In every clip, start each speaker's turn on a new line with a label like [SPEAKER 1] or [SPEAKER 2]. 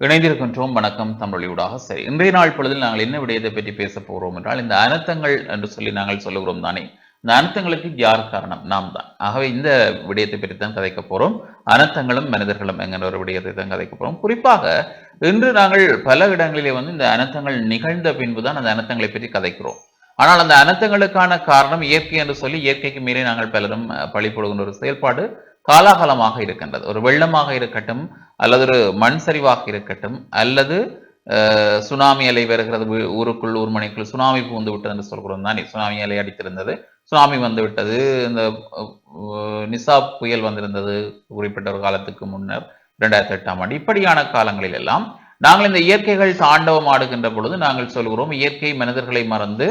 [SPEAKER 1] இணைந்திருக்கின்றோம். வணக்கம் தமிழொழியூடாக சரி இன்றைய நாள் பொழுதில் நாங்கள் என்ன விடயத்தை பற்றி பேச போகிறோம் என்றால் இந்த அனர்த்தங்கள் என்று சொல்லி நாங்கள் சொல்லுகிறோம் தானே. இந்த அனர்த்தங்களுக்கு யார் காரணம்? நாம் தான். ஆகவே இந்த விடயத்தை பற்றி தான் கதைக்க போறோம். அனர்த்தங்களும் மனிதர்களும் என்கிற ஒரு விடயத்தை தான் கதைக்க போறோம். குறிப்பாக இன்று நாங்கள் பல இடங்களிலே வந்து இந்த அனர்த்தங்கள் நிகழ்ந்த பின்புதான் அந்த அனர்த்தங்களை பற்றி கதைக்கிறோம். ஆனால் அந்த அனர்த்தங்களுக்கான காரணம் இயற்கை என்று சொல்லி இயற்கைக்கு மீறி நாங்கள் பலரும் அஹ், ஒரு செயல்பாடு காலாகாலமாக இருக்கின்றது. ஒரு வெள்ளமாக இருக்கட்டும் அல்லது ஒரு மண் சரிவாக இருக்கட்டும் அல்லது சுனாமி அலை வருகிறது ஊருக்குள் ஊர் மனைக்குள் சுனாமி பூந்து விட்டது என்று சொல்கிறோம் தானே. சுனாமி அலை அடித்திருந்தது சுனாமி வந்து விட்டது இந்த நிசா புயல் வந்திருந்தது குறிப்பிட்ட ஒரு காலத்துக்கு முன்னர் இரண்டாயிரத்தி எட்டாம் ஆண்டு. இப்படியான காலங்களில் எல்லாம் நாங்கள் இந்த இயற்கைகள் தாண்டவம் ஆடுகின்ற பொழுது நாங்கள் சொல்கிறோம் இயற்கை மனிதர்களை மறந்து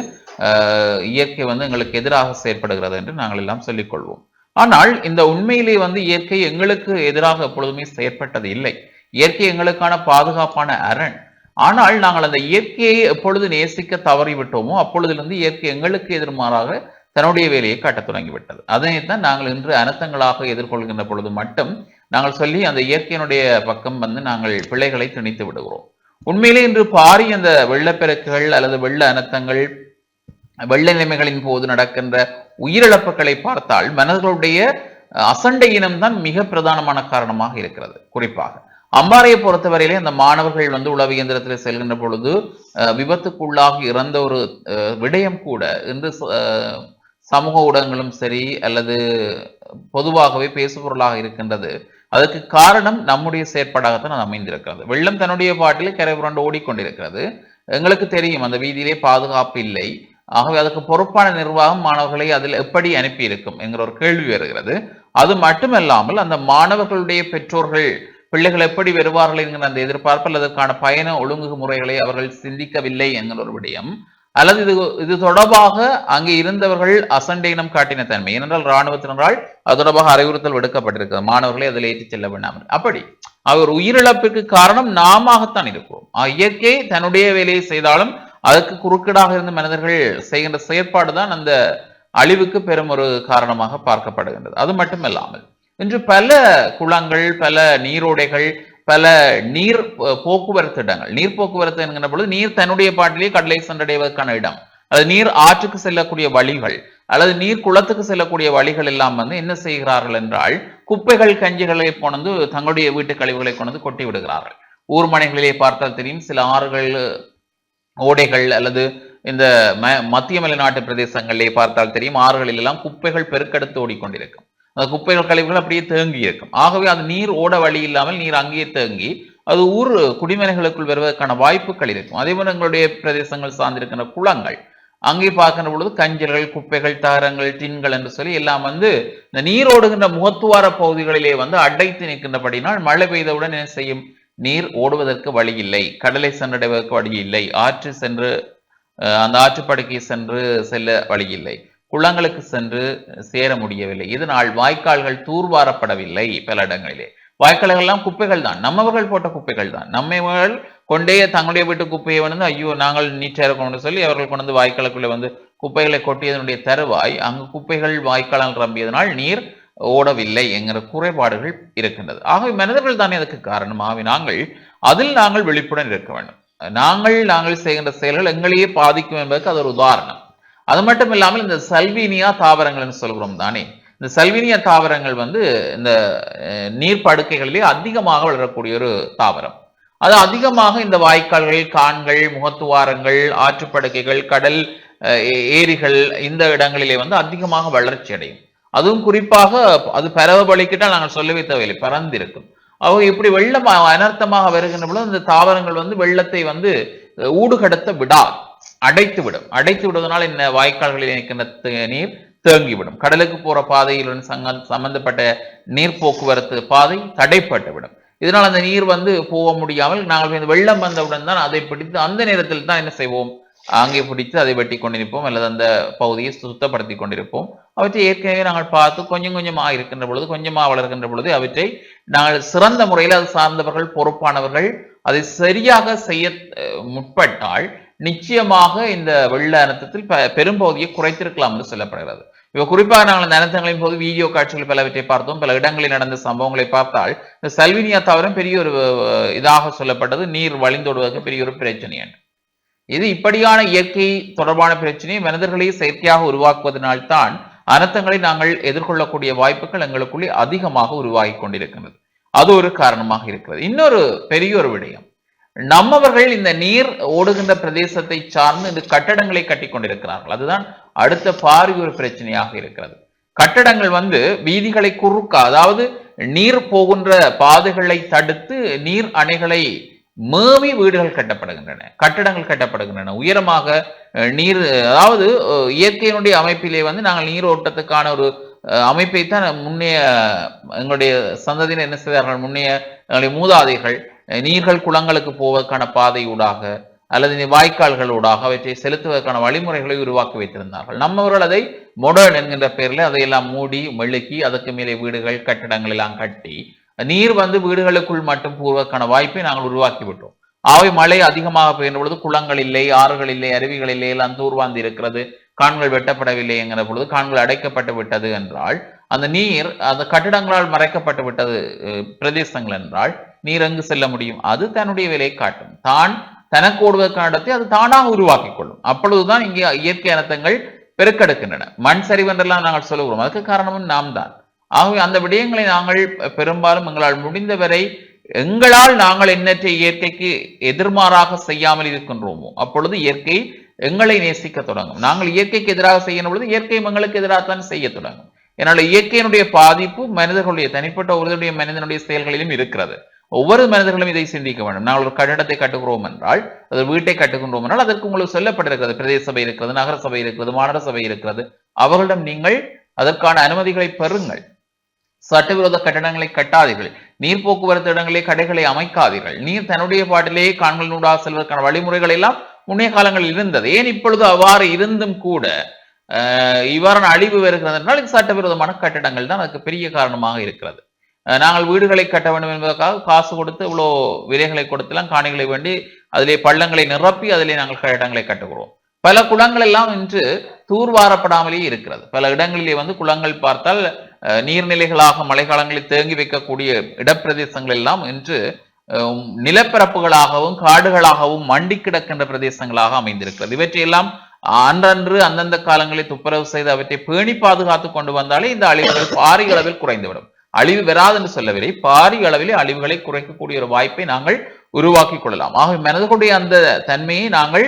[SPEAKER 1] இயற்கை வந்து எங்களுக்கு எதிராக செயற்படுகிறது என்று நாங்கள் எல்லாம் சொல்லிக்கொள்வோம். ஆனால் இந்த உண்மையிலே வந்து இயற்கை எங்களுக்கு எதிராக எப்பொழுதுமே செயற்பட்டது இல்லை. இயற்கை எங்களுக்கான பாதுகாப்பான அரண். ஆனால் நாங்கள் அந்த இயற்கையை எப்பொழுது நேசிக்க தவறிவிட்டோமோ அப்பொழுதிலிருந்து இயற்கை எங்களுக்கு எதிர்மாறாக தன்னுடைய வேலையை காட்டத் தொடங்கிவிட்டது. அதனைத்தான் நாங்கள் இன்று அனர்த்தங்களாக எதிர்கொள்கின்ற பொழுது மட்டும் நாங்கள் சொல்லி அந்த இயற்கையினுடைய பக்கம் வந்து நாங்கள் பிள்ளைகளை திணித்து விடுகிறோம். உண்மையிலே இன்று பாரி அந்த வெள்ளப்பெருக்குகள் அல்லது வெள்ள அனர்த்தங்கள் வெள்ள நிலைமைகளின் போது நடக்கின்ற உயிரிழப்புகளை பார்த்தால் மனிதர்களுடைய அசண்டை இனம்தான் மிக பிரதானமான காரணமாக இருக்கிறது. குறிப்பாக அம்பாறையை பொறுத்தவரையிலே அந்த மாணவர்கள் வந்து உளவு இயந்திரத்தில் செல்கின்ற பொழுது விபத்துக்குள்ளாக இறந்த ஒரு விடயம் கூட இன்று சமூக ஊடகங்களும் சரி அல்லது பொதுவாகவே பேசுபொருளாக இருக்கின்றது. அதற்கு காரணம் நம்முடைய செயற்பாடாகத்தான் அது அமைந்திருக்கிறது. வெள்ளம் தன்னுடைய பாட்டிலே கரை புரண்டு ஓடிக்கொண்டிருக்கிறது. எங்களுக்கு தெரியும் அந்த வீதியிலே பாதுகாப்பு இல்லை. ஆகவே அதுக்கு பொறுப்பான நிர்வாகம் மாணவர்களை அதில் எப்படி அனுப்பியிருக்கும் என்கிற ஒரு கேள்வி வருகிறது. அது மட்டுமல்லாமல் அந்த மாணவர்களுடைய பெற்றோர்கள் பிள்ளைகள் எப்படி வருவார்கள் என்கிற அந்த எதிர்பார்ப்பில் அதற்கான பயண ஒழுங்கு முறைகளை அவர்கள் சிந்திக்கவில்லை என்கிற ஒரு விடயம். அல்லது இது இது தொடர்பாக அங்கே இருந்தவர்கள் அசண்டையினம் காட்டின தன்மை. ஏனென்றால் இராணுவத்தினரால் அது தொடர்பாக அறிவுறுத்தல் விடுக்கப்பட்டிருக்கிறது. மாணவர்களை அதில் ஏற்றிச் செல்ல வேண்டாம். அப்படி அவர் உயிரிழப்பிற்கு காரணம் நாமத்தான் இருக்கிறோம் இயற்கை தன்னுடைய வேலையை செய்தாலும் அதற்கு குறுக்கீடாக இருந்த மனிதர்கள் செய்கின்ற செயற்பாடு தான் அந்த அழிவுக்கு பெரும் ஒரு காரணமாக பார்க்கப்படுகின்றது. அது மட்டுமல்லாமல் இன்று பல குளங்கள் பல நீரோடைகள் பல நீர் போக்குவரத்து இடங்கள் நீர் போக்குவரத்து என்கின்ற பொழுது நீர் தன்னுடைய பாட்டிலே கடலை சென்றடைவதற்கான இடம். அது நீர் ஆற்றுக்கு செல்லக்கூடிய வழிகள் அல்லது நீர் குளத்துக்கு செல்லக்கூடிய வழிகள் எல்லாம் வந்து என்ன செய்கிறார்கள் என்றால் குப்பைகள் கஞ்சிகளை கொண்டு தங்களுடைய வீட்டு கழிவுகளை கொண்டு கொட்டி விடுகிறார்கள். ஊர் மனைகளிலே பார்த்தால் தெரியும் சில ஆறுகள் ஓடைகள் அல்லது இந்த ம- மத்திய மலைநாட்டு பிரதேசங்களிலே பார்த்தால் தெரியும் ஆறுகளில் எல்லாம் குப்பைகள் பெருக்கெடுத்து ஓடிக்கொண்டிருக்கும். அந்த குப்பைகள் கழிவுகள் அப்படியே தேங்கி இருக்கும். ஆகவே அது நீர் ஓட வழி இல்லாமல் நீர் அங்கேயே தேங்கி அது ஊர் குடிமனைகளுக்குள் வருவதற்கான வாய்ப்புகள் இருக்கும். அதே போல எங்களுடைய பிரதேசங்கள் சார்ந்திருக்கின்ற குளங்கள் அங்கே பார்க்கின்ற பொழுது கஞ்சல்கள் குப்பைகள் தாரங்கள் டின்கள் என்று சொல்லி எல்லாம் வந்து இந்த நீர் ஓடுகின்ற முகத்துவார பகுதிகளிலே வந்து அடைத்து நிற்கின்றபடினால் மழை பெய்தவுடன் என்ன செய்யும்? நீர் ஓடுவதற்கு வழி இல்லை. கடலை சென்றடைவதற்கு வழி இல்லை. ஆற்று சென்று அந்த ஆற்றுப்படுக்கை சென்று செல்ல வழி இல்லை. குளங்களுக்கு சென்று சேர முடியவில்லை. இதனால் வாய்க்கால்கள் தூர்வாரப்படவில்லை பல இடங்களிலே. வாய்க்கால்கள் எல்லாம் குப்பைகள் தான். நம்மவர்கள் போட்ட குப்பைகள் தான். நம்மவர்கள் கொண்டே தங்களுடைய வீட்டு குப்பையை வந்து ஐயோ நாங்கள் நீட்டாக இருக்கணும்னு சொல்லி அவர்கள் கொண்டு வந்து வாய்க்காலுக்குள்ளே வந்து குப்பைகளை கொட்டியதனுடைய தருவாய். அங்கு குப்பைகள் வாய்க்காலால் ரம்பியதனால் நீர் ஓடவில்லை என்கிற குறைபாடுகள் இருக்கின்றது. ஆகவே மனிதர்கள் தானே அதுக்கு காரணம். ஆகவே நாங்கள் அதில் நாங்கள் விழிப்புடன் இருக்க வேண்டும். நாங்கள் நாங்கள் செய்கின்ற செயல்கள் எங்களையே பாதிக்கும் என்பதற்கு அது ஒரு உதாரணம். அது மட்டும் இல்லாமல் இந்த சல்வீனியா தாவரங்கள்னு சொல்கிறோம் தானே. இந்த சல்வீனியா தாவரங்கள் வந்து இந்த அஹ், நீர்ப்படுக்கைகளிலே அதிகமாக வளரக்கூடிய ஒரு தாவரம். அது அதிகமாக இந்த வாய்க்கால்கள் கான்கள் முகத்துவாரங்கள் ஆற்றுப்படுக்கைகள் கடல் அஹ், ஏரிகள் இந்த இடங்களிலே வந்து அதிகமாக வளர்ச்சி அடையும் அதுவும் குறிப்பாக அது பரவபலிக்கிட்டால் நாங்கள் சொல்லவே தேவையில்லை பறந்திருக்கும். அவங்க இப்படி வெள்ளம் அனர்த்தமாக வருகின்ற பொழுது இந்த தாவரங்கள் வந்து வெள்ளத்தை வந்து ஊடுகடத்த விடாது. அடைத்து விடும் அடைத்து விடுவதனால் இந்த வாய்க்கால்களில் இருக்கின்ற நீர் தேங்கிவிடும். கடலுக்கு போற பாதையில் சங்க- சம்பந்தப்பட்ட நீர் போக்குவரத்து பாதை தடைப்பட்டு விடும் இதனால் அந்த நீர் வந்து போக முடியாமல் நாங்கள் இந்த வெள்ளம் வந்தவுடன் தான் அதை பிடித்து அந்த நேரத்தில் தான் என்ன செய்வோம்? அங்கே பிடித்து அதை வெட்டி கொண்டிருப்போம் அல்லது அந்த பகுதியை சுத்தப்படுத்தி கொண்டிருப்போம். அவற்றை ஏற்கனவே நாங்கள் பார்த்து கொஞ்சம் கொஞ்சமாக இருக்கின்ற பொழுது கொஞ்சமாக வளர்கின்ற பொழுது அவற்றை நாங்கள் சிறந்த முறையில் அது சார்ந்தவர்கள் பொறுப்பானவர்கள் அதை சரியாக செய்ய முற்பட்டால் நிச்சயமாக இந்த வெள்ள அனர்த்தத்தில் பெ- பெரும்பகுதியை குறைத்திருக்கலாம் என்று சொல்லப்படுகிறது. இப்ப குறிப்பாக நாங்கள் இந்த அனர்த்தங்களின் போது வீடியோ காட்சிகள் பலவற்றை பார்த்தோம். பல இடங்களில் நடந்த சம்பவங்களை பார்த்தால் இந்த சல்வினியா தவிர பெரிய ஒரு இதாக சொல்லப்பட்டது. நீர் வழிந்தோடுவதற்கு பெரிய ஒரு பிரச்சனை என்று இது இப்படியான இயற்கை தொடர்பான பிரச்சனையை மனிதர்களை செயற்கையாக உருவாக்குவதனால்தான் அனர்த்தங்களை நாங்கள் எதிர்கொள்ளக்கூடிய வாய்ப்புகள் எங்களுக்குள்ளே அதிகமாக உருவாகி கொண்டிருக்கின்றது. அது ஒரு காரணமாக இருக்கிறது. இன்னொரு பெரிய ஒரு விடயம். நம்மவர்கள் இந்த நீர் ஓடுகின்ற பிரதேசத்தை சார்ந்து இந்த கட்டடங்களை கட்டி கொண்டிருக்கிறார்கள். அதுதான் அடுத்த பாரிய ஒரு பிரச்சனையாக இருக்கிறது. கட்டடங்கள் வந்து வீதிகளை குறுக்க அதாவது நீர் போகின்ற பாதைகளை தடுத்து நீர் அணைகளை மேவி வீடுகள் கட்டப்படுகின்றன கட்டடங்கள் கட்டப்படுகின்றன. உயரமாக நீர் அதாவது இயற்கையினுடைய அமைப்பிலே வந்து நாங்கள் நீர் ஓட்டத்துக்கான ஒரு அமைப்பை தான் முன்னைய எங்களுடைய சந்ததியினர் என்ன செய்தார்கள்? முன்னைய எங்களுடைய மூதாதைகள் நீர்கள் குளங்களுக்கு போவதற்கான பாதையூடாக அல்லது வாய்க்கால்கள் வாய்க்கால்களூடாக அவற்றை செலுத்துவதற்கான வழிமுறைகளை உருவாக்கி வைத்திருந்தார்கள். நம்மவர்கள் அதை மொடர்ன் என்கின்ற பெயரில் அதையெல்லாம் மூடி மெழுக்கி அதற்கு மேலே வீடுகள் கட்டடங்கள் எல்லாம் கட்டி நீர் வந்து வீடுகளுக்குள் மட்டும் போவதற்கான வாய்ப்பை நாங்கள் உருவாக்கி விட்டோம் ஆவை மழை அதிகமாக பெய்கின்ற பொழுது குளங்கள் இல்லை ஆறுகள் இல்லை அருவிகள் இல்லை எல்லாம் தூர்வாந்து இருக்கிறது. கான்கள் வெட்டப்படவில்லை என்கிற பொழுது கான்கள் அடைக்கப்பட்டு விட்டது என்றால் அந்த நீர் அந்த கட்டிடங்களால் மறைக்கப்பட்டு விட்டது பிரதேசங்கள் என்றால் நீர் எங்கு செல்ல முடியும்? அது தன்னுடைய விலையை காட்டும். தான் தனக்கு ஓடுவதற்கான இடத்தை அது தானாக உருவாக்கிக் கொள்ளும். அப்பொழுதுதான் இங்கே இயற்கை அனர்த்தங்கள் பெருக்கெடுக்கின்றன. மண் சரிவென்றெல்லாம் நாங்கள் சொல்லுகிறோம் அதுக்கு காரணமும் நாம் தான். ஆகவே அந்த விடயங்களை நாங்கள் பெரும்பாலும் எங்களால் முடிந்தவரை எங்களால் நாங்கள் எண்ணற்ற இயற்கைக்கு எதிர்மாறாக செய்யாமல் இருக்கின்றோமோ அப்பொழுது இயற்கை எங்களை நேசிக்க தொடங்கும். நாங்கள் இயற்கைக்கு எதிராக செய்யும் பொழுது இயற்கை எங்களுக்கு எதிராகத்தான் செய்ய தொடங்கும். என்னால் இயற்கையினுடைய பாதிப்பு மனிதர்களுடைய தனிப்பட்ட ஒருவருடைய மனிதனுடைய செயல்களிலும் இருக்கிறது. ஒவ்வொரு மனிதர்களும் இதை சிந்திக்க வேண்டும். நாங்கள் ஒரு கட்டடத்தை கட்டுகிறோம் என்றால் அது வீட்டை கட்டுகின்றோம் என்றால் அதற்கு உங்களுக்கு சொல்லப்பட்டிருக்கிறது பிரதேச சபை இருக்கிறது நகர சபை இருக்கிறது மாநகர சபை இருக்கிறது. அவர்களிடம் நீங்கள் அதற்கான அனுமதிகளை பெறுங்கள். சட்டவிரோத கட்டடங்களை கட்டாதீர்கள். நீர் போக்குவரத்து இடங்களே கடைகளை அமைக்காதீர்கள். நீர் தன்னுடைய பாட்டிலேயே காண்களூடாக செல்வதற்கான வழிமுறைகள் எல்லாம் முன்னைய காலங்களில் இருந்தது. ஏன் இப்பொழுது அவ்வாறு இருந்தும் கூட இவ்வாறான அழிவு வருகிறது என்றால் இது சட்டவிரோதமான கட்டடங்கள் தான். அதுக்கு பெரிய காரணமாக இருக்கிறது. நாங்கள் வீடுகளை கட்ட வேண்டும் என்பதற்காக காசு கொடுத்து இவ்வளோ விலைகளை கொடுத்தெல்லாம் காணிகளை வேண்டி அதிலே பள்ளங்களை நிரப்பி அதிலே நாங்கள் கட்டடங்களை கட்டுகிறோம். பல குளங்கள் எல்லாம் இன்று தூர்வாரப்படாமலேயே இருக்கிறது. பல இடங்களிலே வந்து குளங்கள் பார்த்தால் நீர்நிலைகளாக மழைக்காலங்களில் தேங்கி வைக்கக்கூடிய இடப்பிரதேசங்கள் எல்லாம் இன்று நிலப்பரப்புகளாகவும் காடுகளாகவும் மண்டி கிடக்கின்ற பிரதேசங்களாக அமைந்திருக்கிறது. இவற்றையெல்லாம் அன்றன்று அந்தந்த காலங்களில் துப்புரவு செய்து அவற்றை பேணி பாதுகாத்து கொண்டு வந்தாலே இந்த அழிவுகள் பாரிய அளவில் குறைந்துவிடும். அழிவு வராது என்று சொல்லவில்லை. பாரிய அளவில் அழிவுகளை குறைக்கக்கூடிய ஒரு வாய்ப்பை நாங்கள் உருவாக்கி கொள்ளலாம். ஆகவே மனதுடைய அந்த தன்மையை நாங்கள்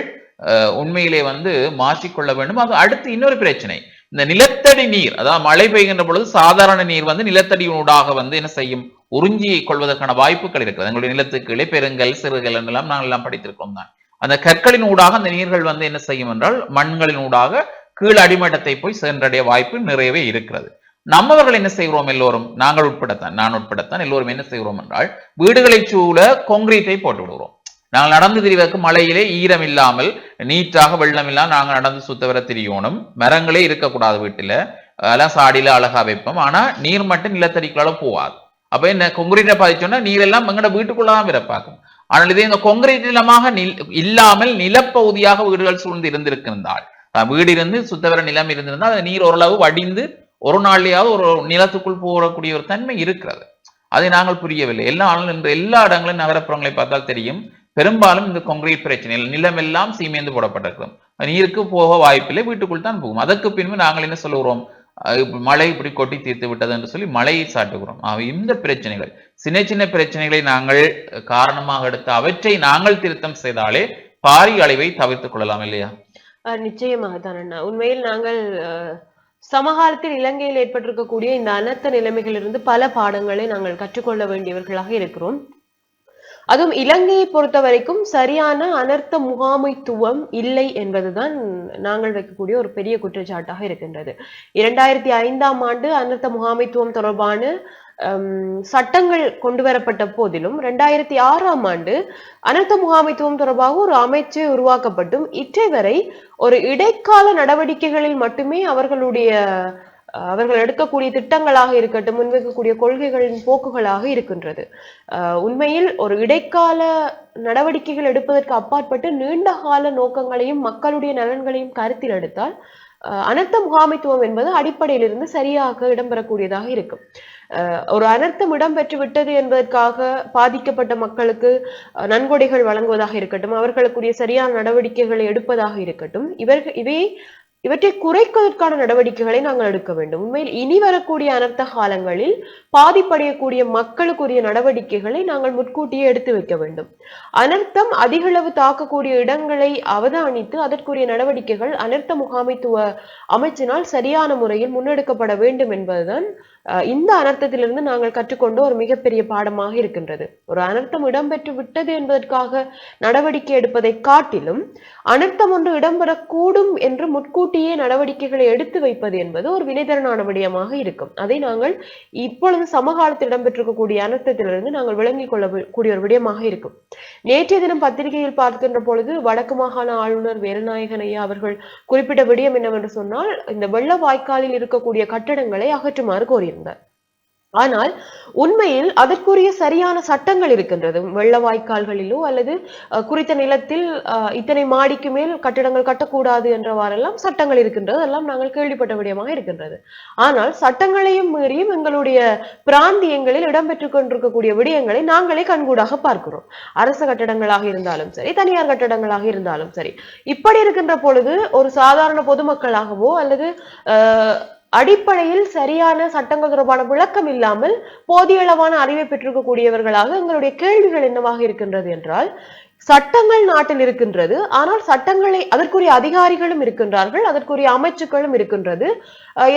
[SPEAKER 1] உண்மையிலே வந்து மாற்றிக்கொள்ள வேண்டும். அது அடுத்து இன்னொரு பிரச்சனை. இந்த நிலத்தடி நீர் அதாவது மழை பெய்கின்ற பொழுது சாதாரண நீர் வந்து நிலத்தடியூடாக வந்து என்ன செய்யும்? உறிஞ்சி கொள்வதற்கான வாய்ப்புகள் இருக்கிறது. எங்களுடைய நிலத்துக்கு கீழே பெருங்கல் சிறுகல் என்றெல்லாம் நாங்கள் எல்லாம் படித்திருக்கோம் தான். அந்த கற்களின் ஊடாக அந்த நீர்கள் வந்து என்ன செய்யும் என்றால் மண்களின் ஊடாக கீழ் அடிமட்டத்தை போய் சென்றடைய வாய்ப்பு நிறையவே இருக்கிறது. நம்மவர்கள் என்ன செய்கிறோம் எல்லோரும்? நாங்கள் உட்படத்தான் நான் உட்படத்தான் எல்லோரும் என்ன செய்கிறோம் என்றால் வீடுகளை சூழ கொங்கிரீட்டை போட்டு விடுகிறோம் நாங்கள் நடந்து திரிவதற்கு மழையிலே ஈரம் இல்லாமல் நீட்டாக வெள்ளம் இல்லாமல் நாங்கள் நடந்து சுத்த வர திரியணும் மரங்களே இருக்கக்கூடாது வீட்டில் அதெல்லாம் சாடியில் அழகா வைப்போம். ஆனால் நீர் மட்டும் நிலத்தடிக்குள்ளால போகாது. அப்போ என்ன கொங்கிரீட்டை பாதிச்சோன்னா நீர் எல்லாம் வீட்டுக்குள்ளே தான் பிறப்பாக்கும். ஆனால் இதே இந்த கொங்கிரீட் நிலமாக நில் இல்லாமல் நிலப்பகுதியாக வீடுகள் சூழ்ந்து இருந்திருக்கின்றால் வீடு இருந்து சுத்தவர நிலம் இருந்திருந்தால் அந்த நீர் ஓரளவு வடிந்து ஒரு நாள்லையாவது ஒரு நிலத்துக்குள் போகக்கூடிய ஒரு தன்மை இருக்கிறது. அதை நாங்கள் புரியவில்லை. எல்லா ஆளும் இன்று எல்லா இடங்களும் நகரப்புறங்களை பார்த்தால் தெரியும். பெரும்பாலும் இந்த கொங்கிரீட் பிரச்சனை நிலமெல்லாம் சீமேந்து போடப்பட்டிருக்கும். நீருக்கு போக வாய்ப்பில்லை வீட்டுக்குள் தான் போகும். அதற்கு பின்பு நாங்கள் என்ன சொல்லுகிறோம்? மழை இப்படி கொட்டி தீர்த்து விட்டது என்று சொல்லி மழையை சாட்டுகிறோம். இந்த பிரச்சனைகள் சின்ன சின்ன பிரச்சனைகளை நாங்கள் காரணமாக எடுத்து அவற்றை நாங்கள் திருத்தம் செய்தாலே பாரிய அளவை தவிர்த்துக் கொள்ளலாம் இல்லையா?
[SPEAKER 2] நிச்சயமாக தான் அண்ணா. உண்மையில் நாங்கள் அஹ், சமகாலத்தில் இலங்கையில் ஏற்பட்டிருக்கக்கூடிய இந்த அனர்த்த நிலைமைகளிலிருந்து பல பாடங்களை நாங்கள் கற்றுக்கொள்ள வேண்டியவர்களாக இருக்கிறோம். அதுவும் இலங்கையை பொறுத்த வரைக்கும் சரியான அனர்த்த முகாமைத்துவம் இல்லை என்பதுதான் நாங்கள் வைக்கக்கூடிய ஒரு பெரிய குற்றச்சாட்டாக இருக்கின்றது. இரண்டாயிரத்தி ஐந்தாம் ஆண்டு அனர்த்த முகாமைத்துவம் தொடர்பான சட்டங்கள் கொண்டு வரப்பட்ட போதிலும் ரெண்டாயிரத்தி ஆறாம் ஆண்டு அனர்த்த முகாமைத்துவம் தொடர்பாக ஒரு அமைச்சு உருவாக்கப்பட்டும் இற்றை வரை ஒரு இடைக்கால நடவடிக்கைகளில் மட்டுமே அவர்களுடைய அவர்கள் எடுக்கக்கூடிய திட்டங்களாக இருக்கட்டும் முன்வைக்கக்கூடிய கொள்கைகளின் போக்குகளாக இருக்கின்றது. உண்மையில் ஒரு இடைக்கால நடவடிக்கைகள் எடுப்பதற்கு அப்பாற்பட்டு நீண்ட கால நோக்கங்களையும் மக்களுடைய நலன்களையும் கருத்தில் எடுத்தால் அஹ், அனர்த்த முகாமைத்துவம் என்பது அடிப்படையிலிருந்து சரியாக இடம்பெறக்கூடியதாக இருக்கும். ஒரு அனர்த்தம் இடம்பெற்று விட்டது என்பதற்காக பாதிக்கப்பட்ட மக்களுக்கு நன்கொடைகள் வழங்குவதாக இருக்கட்டும் அவர்களுக்குரிய சரியான நடவடிக்கைகளை எடுப்பதாக இருக்கட்டும் இவர்கள் இவை இவற்றை குறைப்பதற்கான நடவடிக்கைகளை நாங்கள் எடுக்க வேண்டும். உண்மையில் இனி வரக்கூடிய அனர்த்த காலங்களில் பாதிப்படையக்கூடிய மக்களுக்குரிய நடவடிக்கைகளை நாங்கள் முன்கூட்டியே எடுத்து வைக்க வேண்டும். அனர்த்தம் அதிகளவு தாக்கக்கூடிய இடங்களை அவதானித்து அதற்குரிய நடவடிக்கைகள் அனர்த்த முகாமைத்துவ அமைச்சினால் சரியான முறையில் முன்னெடுக்கப்பட வேண்டும் என்பதுதான் இந்த அனர்த்தத்திலிருந்து நாங்கள் கற்றுக்கொண்ட ஒரு மிகப்பெரிய பாடமாக இருக்கின்றது. ஒரு அனர்த்தம் இடம்பெற்று விட்டது என்பதற்காக நடவடிக்கை எடுப்பதை காட்டிலும் அனர்த்தம் ஒன்று இடம்பெறக்கூடும் என்று முன்கூட்டியே நடவடிக்கைகளை எடுத்து வைப்பது என்பது ஒரு வினைதரனான விடயமாக இருக்கும். அதை நாங்கள் இப்பொழுது சமகாலத்தில் இடம்பெற்றிருக்கக்கூடிய அனர்த்தத்திலிருந்து நாங்கள் விளங்கிக் கொள்ள கூடிய ஒரு விடயமாக இருக்கும். நேற்றைய தினம் பத்திரிகையில் பார்க்கின்ற பொழுது வடக்கு மாகாண ஆளுநர் வேலுநாயகன் ஐயா அவர்கள் குறிப்பிட்ட விடயம் என்னவென்று சொன்னால் இந்த வெள்ள வாய்க்காலில் இருக்கக்கூடிய கட்டடங்களை அகற்றுமாறு கோரியிருந்தார் ஆனால் உண்மையில் அதற்குரிய சரியான சட்டங்கள் இருக்கின்றது. வெள்ள வாய்க்கால்களிலோ அல்லது குறித்த நிலத்தில் இத்தனை மாடிக்கு மேல் கட்டிடங்கள் கட்டக்கூடாது என்றவாறெல்லாம் சட்டங்கள் இருக்கின்றது. எல்லாம் நாங்கள் கேள்விப்பட்ட விடயமாக இருக்கின்றது. ஆனால் சட்டங்களையும் மீறியும் எங்களுடைய பிராந்தியங்களில் இடம்பெற்றுக் கொண்டிருக்கக்கூடிய விடயங்களை நாங்களே கண்கூடாக பார்க்கிறோம். அரசு கட்டடங்களாக இருந்தாலும் சரி தனியார் கட்டடங்களாக இருந்தாலும் சரி. இப்படி இருக்கின்ற பொழுது ஒரு சாதாரண பொதுமக்களாகவோ அல்லது அஹ், அடிப்படையில் சரியான சட்டங்கள் தொடர்பான விளக்கம் இல்லாமல் போதிய அளவான அறிவை பெற்றிருக்கக்கூடியவர்களாக எங்களுடைய கேள்விகள் என்னவாக இருக்கின்றது என்றால் சட்டங்கள் நாட்டில் இருக்கின்றது. ஆனால் சட்டங்களை அதற்குரிய அதிகாரிகளும் இருக்கின்றார்கள் அதற்குரிய அமைச்சுக்களும் இருக்கின்றது.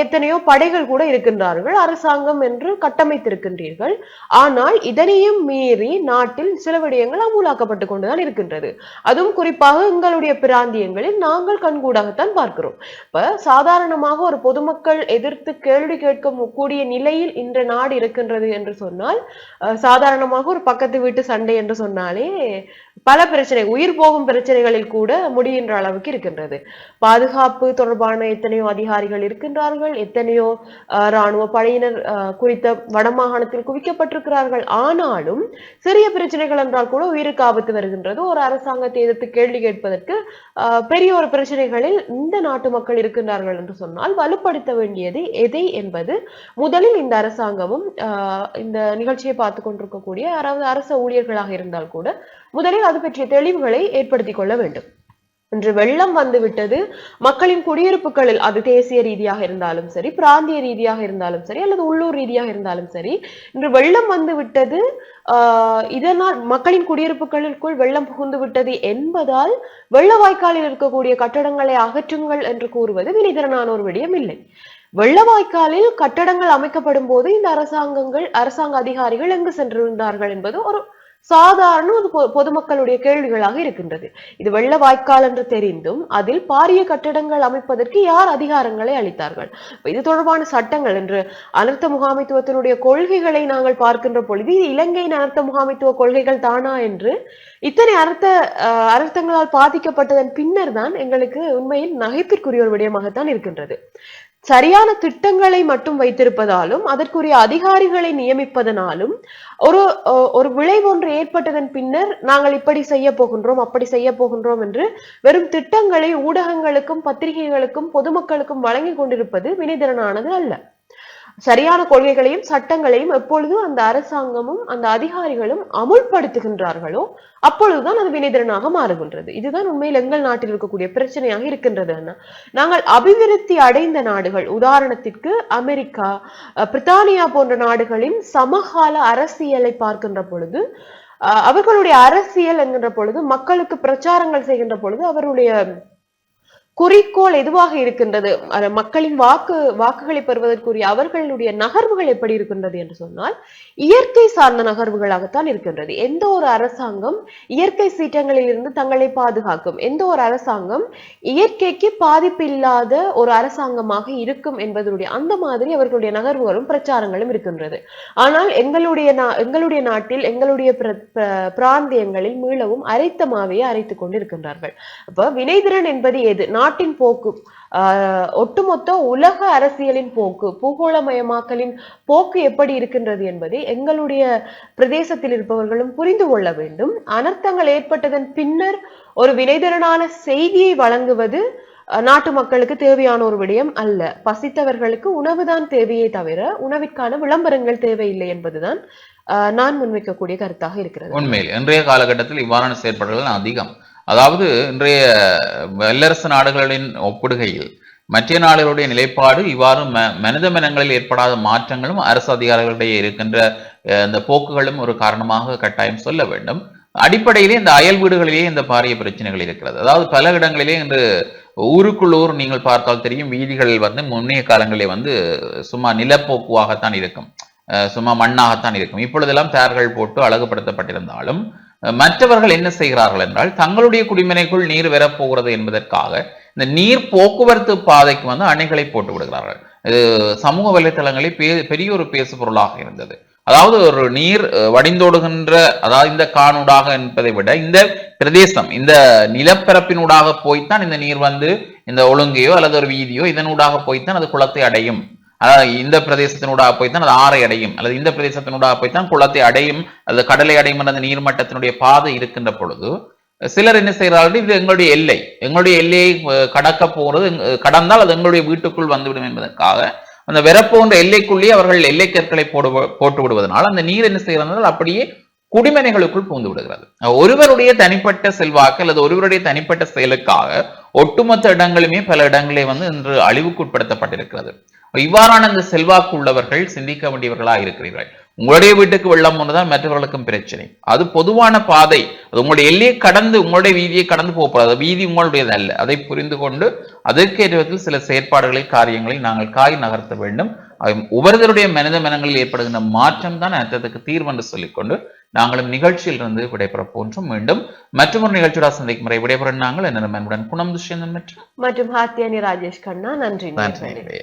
[SPEAKER 2] எத்தனையோ படைகள் கூட இருக்கின்றார்கள் அரசாங்கம் என்று கட்டமைத்திருக்கின்றீர்கள். ஆனால் இதனையும் மீறி நாட்டில் சில விடயங்கள் அமுலாக்கப்பட்டு கொண்டுதான் இருக்கின்றது. அதுவும் குறிப்பாக எங்களுடைய பிராந்தியங்களில் நாங்கள் கண்கூடாகத்தான் பார்க்கிறோம். இப்ப சாதாரணமாக ஒரு பொதுமக்கள் எதிர்த்து கேள்வி கேட்க கூடிய நிலையில் இன்று நாடு இருக்கின்றது என்று சொன்னால் சாதாரணமாக ஒரு பக்கத்து வீட்டு சண்டை என்று சொன்னாலே பல பிரச்சனை உயிர் போகும் பிரச்சனைகளில் கூட முடிகின்ற அளவுக்கு இருக்கின்றது. பாதுகாப்பு தொடர்பான எத்தனையோ அதிகாரிகள் இருக்கின்றார்கள் எத்தனையோ இராணுவ படையினர் குறித்த வடமாகாணத்தில் குவிக்கப்பட்டிருக்கிறார்கள். ஆனாலும் சிறிய பிரச்சனைகள் என்றால் கூட உயிருக்கு ஆபத்து வருகின்றது. ஒரு அரசாங்கத்தை எதிர்த்து கேள்வி கேட்பதற்கு பெரிய ஒரு பிரச்சனைகளில் இந்த நாட்டு மக்கள் இருக்கின்றார்கள் என்று சொன்னால் வலுப்படுத்த வேண்டியது எதை என்பது முதலில் இந்த அரசாங்கமும் இந்த நிகழ்ச்சியை பார்த்து கொண்டிருக்கக்கூடிய யாராவது அரச ஊழியர்களாக இருந்தால் கூட முதலில் அது பற்றிய தெளிவுகளை ஏற்படுத்திக் கொள்ள வேண்டும். இன்று வெள்ளம் வந்துவிட்டது. மக்களின் குடியிருப்புகளில் அது தேசிய ரீதியாக இருந்தாலும் சரி பிராந்திய ரீதியாக இருந்தாலும் சரி அல்லது உள்ளூர் ரீதியாக இருந்தாலும் சரி இன்று வெள்ளம் வந்து விட்டது ஆஹ் இதனால் மக்களின் குடியிருப்புகளுக்குள் வெள்ளம் புகுந்து விட்டது என்பதால் வெள்ள வாய்க்காலில் இருக்கக்கூடிய கட்டடங்களை அகற்றுங்கள் என்று கூறுவது வினிதரனான ஒரு விடயம் இல்லை. வெள்ளவாய்க்காலில் கட்டடங்கள் அமைக்கப்படும் போது இந்த அரசாங்கங்கள் அரசாங்க அதிகாரிகள் எங்கு சென்றிருந்தார்கள் என்பது ஒரு சாதாரண பொதுமக்களுடைய கேள்விகளாக இருக்கின்றது. இது வெள்ள வாய்க்கால் என்று தெரிந்தும் அதில் பாரிய கட்டடங்கள் அமைப்பதற்கு யார் அதிகாரங்களை அளித்தார்கள்? இது தொடர்பான சட்டங்கள் என்று அனர்த்த முகாமைத்துவத்தினுடைய கொள்கைகளை நாங்கள் பார்க்கின்ற பொழுது இது இலங்கையின் அனர்த்த முகாமைத்துவ கொள்கைகள் தானா என்று இத்தனை அர்த்த அஹ், பாதிக்கப்பட்டதன் பின்னர் தான் எங்களுக்கு உண்மையில் நகைப்பிற்குரிய ஒரு விடயமாகத்தான் இருக்கின்றது. சரியான திட்டங்களை மட்டும் வைத்திருப்பதாலும் அதற்குரிய அதிகாரிகளை நியமிப்பதனாலும் ஒரு அஹ், ஒரு விளைவு ஒன்று ஏற்பட்டதன் பின்னர் நாங்கள் இப்படி செய்ய போகின்றோம் அப்படி செய்ய போகின்றோம் என்று வெறும் திட்டங்களை ஊடகங்களுக்கும் பத்திரிகைகளுக்கும் பொதுமக்களுக்கும் வழங்கி கொண்டிருப்பது வினைதிறனானது அல்ல. சரியான கொள்கைகளையும் சட்டங்களையும் எப்பொழுது அந்த அரசாங்கமும் அந்த அதிகாரிகளும் அமுல்படுத்துகின்றார்களோ அப்பொழுதுதான் அது வினைதிறனாக மாறுகின்றது. இதுதான் உண்மையில் எங்கள் நாட்டில் இருக்கக்கூடிய பிரச்சனையாக இருக்கின்றது நாங்கள் அபிவிருத்தி அடைந்த நாடுகள் உதாரணத்திற்கு அமெரிக்கா பிரித்தானியா போன்ற நாடுகளின் சமகால அரசியலை பார்க்கின்ற பொழுது அஹ், அவர்களுடைய அரசியல் என்கின்ற பொழுது மக்களுக்கு பிரச்சாரங்கள் செய்கின்ற பொழுது அவருடைய குறிக்கோள் எதுவாக இருக்கின்றது? மக்களின் வாக்கு வாக்குகளை பெறுவதற்குரிய அவர்களுடைய நகர்வுகள் எப்படி இருக்கின்றது என்று சொன்னால் இயற்கை சார்ந்த நகர்வுகளாகத்தான் இருக்கின்றது. எந்த ஒரு அரசாங்கம் இயற்கை சீற்றங்களில் இருந்து தங்களை பாதுகாக்கும்? எந்த ஒரு அரசாங்கம் இயற்கைக்கு பாதிப்பு இல்லாத ஒரு அரசாங்கமாக இருக்கும் என்பதனுடைய அந்த மாதிரி அவர்களுடைய நகர்வுகளும் பிரச்சாரங்களும் இருக்கின்றது. ஆனால் எங்களுடைய எங்களுடைய நாட்டில் எங்களுடைய பிராந்தியங்களில் மீளவும் அரைத்த மாவையே அரைத்துக் கொண்டு அப்ப வினைதிறன் என்பது எது? நாட்டின் போக்கு ஒட்டுமொத்த உலக அரசியலின் போக்கு பூகோளமயமாக்கலின் போக்கு எப்படி இருக்கின்றது என்பதை எங்களுடைய பிரதேசத்தில் இருப்பவர்களும் புரிந்து கொள்ள வேண்டும். அனர்த்தங்கள் ஏற்பட்டதன் பின்னர் ஒரு வினைதிறனான செய்தியை வழங்குவது நாட்டு மக்களுக்கு தேவையான ஒரு விடயம் அல்ல. பசித்தவர்களுக்கு உணவுதான் தேவையே தவிர உணவிற்கான விளம்பரங்கள் தேவையில்லை என்பதுதான் நான் முன்வைக்கக்கூடிய கருத்தாக இருக்கிறது.
[SPEAKER 1] உண்மையில் இன்றைய காலகட்டத்தில் இவ்வாறான செயற்பாடுகள் அதிகம். அதாவது இன்றைய வல்லரசு நாடுகளின் ஒப்பிடுகையில் மற்ற நாடுகளுடைய நிலைப்பாடு இவ்வாறு ம மனித மனங்களில் ஏற்படாத மாற்றங்களும் அரசு அதிகாரிகளிடையே இருக்கின்ற இந்த போக்குகளும் ஒரு காரணமாக கட்டாயம் சொல்ல வேண்டும். அடிப்படையிலே இந்த அயல் வீடுகளிலேயே இந்த பாரிய பிரச்சனைகள் இருக்கிறது. அதாவது பல இடங்களிலே இன்று ஊருக்குள்ளூர் நீங்கள் பார்த்தால் தெரியும் வீதிகள் வந்து முன்னைய காலங்களிலே வந்து சும்மா நிலப்போக்குவாகத்தான் இருக்கும். அஹ் சும்மா மண்ணாகத்தான் இருக்கும். இப்பொழுதெல்லாம் தேர்கள் போட்டு அழகுபடுத்தப்பட்டிருந்தாலும் மற்றவர்கள் என்ன செய்கிறார்கள் என்றால் தங்களுடைய குடிமனைக்குள் நீர் வரப்போகிறது என்பதற்காக இந்த நீர் போக்குவரத்து பாதைக்கு வந்து அணைகளை போட்டு விடுகிறார்கள். இது சமூக வலைத்தளங்களில் பெ- பெரிய ஒரு பேசு பொருளாக இருந்தது. அதாவது ஒரு நீர் வடிந்தோடுகின்ற அதாவது இந்த காணூடாக என்பதை விட இந்த பிரதேசம் இந்த நிலப்பரப்பினூடாக போய்த்தான் இந்த நீர் வந்து இந்த ஒழுங்கையோ அல்லது ஒரு வீதியோ இதனூடாக போய்த்தான் அது குளத்தை அடையும். அதாவது இந்த பிரதேசத்தினூடாக போய்த்தான் அது ஆறை அடையும். அல்லது இந்த பிரதேசத்தினூடாக போய்த்தான் குளத்தை அடையும் அல்லது கடலை அடையும் அந்த நீர்மட்டத்தினுடைய பாதை இருக்கின்ற பொழுது சிலர் என்ன செய்கிறார்கள் இது எங்களுடைய எல்லை. எங்களுடைய எல்லையை கடக்க போகிறது கடந்தால் அது எங்களுடைய வீட்டுக்குள் வந்துவிடும் என்பதற்காக அந்த வெறப்போன்ற எல்லைக்குள்ளேயே அவர்கள் எல்லை கற்களை போடு போட்டு விடுவதனால் அந்த நீர் என்ன செய்கிறார்கள் அப்படியே குடிமனைகளுக்குள் புகுந்து விடுகிறது. ஒருவருடைய தனிப்பட்ட செல்வாக்கு அல்லது ஒருவருடைய தனிப்பட்ட செயலுக்காக ஒட்டுமொத்த இடங்களுமே பல இடங்களே வந்து இன்று அழிவுக்கு உட்படுத்தப்பட்டிருக்கிறது இவ்வாறான இந்த செல்வாக்கு உள்ளவர்கள் சிந்திக்க வேண்டியவர்களாக இருக்கிறீர்கள். உங்களுடைய வீட்டுக்கு வெள்ளம் ஒன்றுதான் மற்றவர்களுக்கும் பிரச்சனை. அது பொதுவான பாதை. அது உங்களுடைய எல்லையை கடந்து உங்களுடைய வீதியை கடந்து போகப்படாது வீதி உங்களுடையது அல்ல. அதை புரிந்து கொண்டு அதற்கேற்ற விதத்தில் சில செயற்பாடுகளை காரியங்களை நாங்கள் காய் நகர்த்த வேண்டும். ஒவ்வொருவருடைய மனித மனங்களில் ஏற்படுகின்ற மாற்றம் தான் அர்த்தத்துக்கு தீர்வு என்று சொல்லிக்கொண்டு நாங்களும் நிகழ்ச்சியிலிருந்து விடைபெற போன்றோம் மீண்டும் மற்றொரு நிகழ்ச்சியோட சந்திக்கும் முறை விடைபெற நாங்கள். என்ன குணம் துஷ்யந்தன் மற்றும்
[SPEAKER 2] மற்றும் ஹாத்தியானி ராஜேஷ் கண்ணா. நன்றி.
[SPEAKER 1] நன்றி.